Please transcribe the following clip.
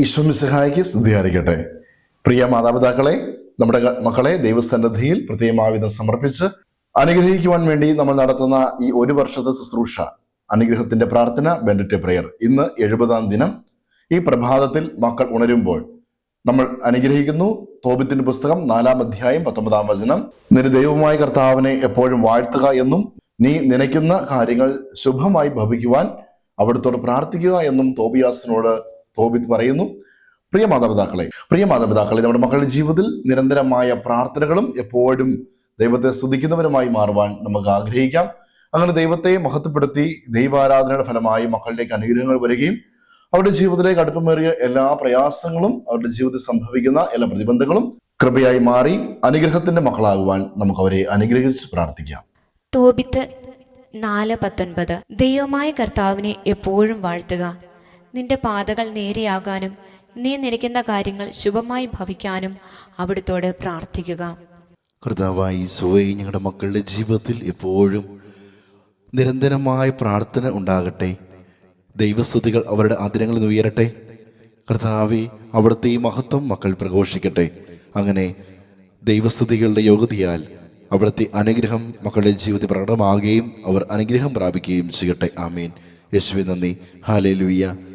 ഈശ്വമിസഹായിക്ക് സ്തുതിയായിരിക്കട്ടെ. പ്രിയ മാതാപിതാക്കളെ നമ്മുടെ മക്കളെ ദൈവസന്നദ്ധിയിൽ പ്രത്യേകമാവിധം സമർപ്പിച്ച് അനുഗ്രഹിക്കുവാൻ വേണ്ടി നമ്മൾ നടത്തുന്ന ഈ ഒരു വർഷത്തെ ശുശ്രൂഷ അനുഗ്രഹത്തിന്റെ പ്രാർത്ഥന ബെൻഡറ്റ് പ്രയർ ഇന്ന് എഴുപതാം ദിനം. ഈ പ്രഭാതത്തിൽ മക്കൾ ഉണരുമ്പോൾ നമ്മൾ അനുഗ്രഹിക്കുന്നു. തോപത്തിന്റെ പുസ്തകം നാലാം അധ്യായം പത്തൊമ്പതാം വചനം. നിന്റെ ദൈവമായ കർത്താവിനെ എപ്പോഴും വാഴ്ത്തുക എന്നും നീ നനയ്ക്കുന്ന കാര്യങ്ങൾ ശുഭമായി ഭവിക്കുവാൻ അവിടുത്തോട് പ്രാർത്ഥിക്കുക എന്നും തോബിയാസിനോട് തോബിത്ത് പറയുന്നു. പ്രിയ മാതാപിതാക്കളെ പ്രിയ മാതാപിതാക്കളെ നമ്മുടെ മക്കളുടെ ജീവിതത്തിൽ നിരന്തരമായ പ്രാർത്ഥനകളും എപ്പോഴും ദൈവത്തെ ശ്രദ്ധിക്കുന്നവരുമായി മാറുവാൻ നമുക്ക് ആഗ്രഹിക്കാം. അങ്ങനെ ദൈവത്തെ മഹത്വപ്പെടുത്തി ദൈവാരാധനയുടെ ഫലമായി മക്കളിലേക്ക് അനുഗ്രഹങ്ങൾ വരികയും അവരുടെ ജീവിതത്തിലേക്ക് അടുപ്പമേറിയ എല്ലാ പ്രയാസങ്ങളും അവരുടെ ജീവിതത്തിൽ സംഭവിക്കുന്ന എല്ലാ പ്രതിബന്ധങ്ങളും കൃപയായി മാറി അനുഗ്രഹത്തിന്റെ മക്കളാകുവാൻ നമുക്ക് അവരെ അനുഗ്രഹിച്ച് പ്രാർത്ഥിക്കാം. തോബിത്ത് നാല് പത്തൊൻപത്. ദൈവമായ കർത്താവിനെ എപ്പോഴും വാഴ്ത്തുക. നിന്റെ പാതകൾ നേരെയാകാനും നീ നിരക്കുന്ന കാര്യങ്ങൾ ശുഭമായി ഭവിക്കാനും അവിടുത്തോട് പ്രാർത്ഥിക്കുക. കർത്താവായി സോയി ഞങ്ങളുടെ മക്കളുടെ ജീവിതത്തിൽ എപ്പോഴും നിരന്തരമായ പ്രാർത്ഥന ഉണ്ടാകട്ടെ. ദൈവസ്തുതികൾ അവരുടെ ആദരങ്ങളിൽ ഉയരട്ടെ. കർത്താവെ അവിടുത്തെ ഈ മഹത്വം മക്കൾ പ്രഘോഷിക്കട്ടെ. അങ്ങനെ ദൈവസ്തുതികളുടെ യോഗ്യതയാൽ അവിടുത്തെ അനുഗ്രഹം മക്കളുടെ ജീവിതത്തിൽ പ്രകടമാകുകയും അവർ അനുഗ്രഹം പ്രാപിക്കുകയും ചെയ്യട്ടെ. ആമീൻ. യേശുവി നന്ദി. ഹാലേ ലുയ്യ